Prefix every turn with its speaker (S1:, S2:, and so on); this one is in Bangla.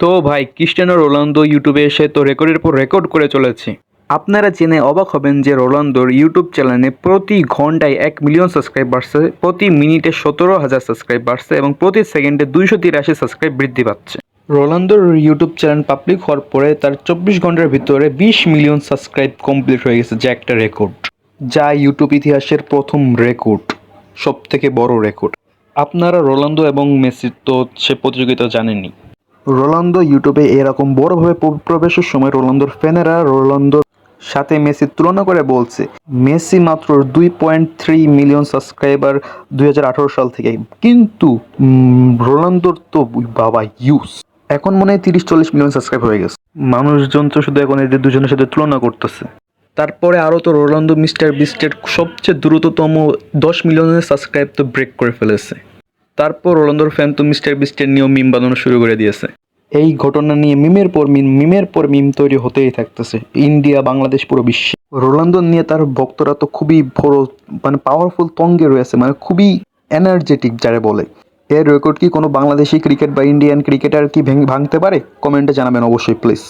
S1: তো ভাই, ক্রিস্টিয়ানো রোনালদো ইউটিউবে এসে তো রেকর্ডের পর রেকর্ড করে চলেছে। আপনারা জেনে অবাক হবেন যে রোনালদোর ইউটিউব চ্যানেলে প্রতি ঘন্টায় এক মিলিয়ন সাবস্ক্রাইব বাড়ছে প্রতি মিনিটে সতেরো হাজার সাবস্ক্রাইব বাড়ছে এবং প্রতি সেকেন্ডে দুইশো তিরাশি সাবস্ক্রাইব বৃদ্ধি পাচ্ছে। রোনালদোর ইউটিউব চ্যানেল পাবলিক হওয়ার পরে তার চব্বিশ ঘণ্টার ভিতরে বিশ মিলিয়ন সাবস্ক্রাইব কমপ্লিট হয়ে গেছে, যা একটা রেকর্ড। যা ইউটিউব ইতিহাসের প্রথম রেকর্ড সব থেকে বড় রেকর্ড। আপনারা রোনালদো এবং মেসির তো সে প্রতিযোগিতা জানেনই। রোনালদো ইউটিউবে এরকম বড়ভাবে প্রবেশের সময় রোনালদোর ফ্যানেরা রোনালদোর সাথে মেসির তুলনা করে বলছে, মেসি মাত্র দুই পয়েন্ট থ্রি মিলিয়ন সাবস্ক্রাইবার দুই হাজার আঠারো সাল থেকে কিন্তু রোনালদোর তো বাবা, ইউস। এখন মনে হয় তিরিশ চল্লিশ মিলিয়ন সাবস্ক্রাইব হয়ে গেছে। মানুষজন তো শুধু এখন এদের দুজনের সাথে তুলনা করতেছে। তারপরে আরও তো রোনালদো, মিস্টার বিস্টের সবচেয়ে দ্রুততম দশ মিলিয়নের সাবস্ক্রাইব তো ব্রেক করে ফেলেছে। তারপর রোনালদোর ফ্যান তো মিস্টার বিস্টের নিয়েও মিম বানানো শুরু করে দিয়েছে। এই ঘটনা নিয়ে মিমের পর মিম, মিমের পর মিম তৈরি হতেই থাকতেছে। ইন্ডিয়া, বাংলাদেশ পুরো বিশ্বে। রোনালদো নিয়ে তার ভক্তরা তো খুবই বড় মানে পাওয়ারফুল তঙ্গে রয়েছে মানে খুবই এনার্জেটিক যারা বলে। এর রেকর্ড কি কোনো বাংলাদেশি ক্রিকেট বা ইন্ডিয়ান ক্রিকেটার কি ভেঙে, ভাঙতে পারে? কমেন্টে জানাবেন অবশ্যই প্লিজ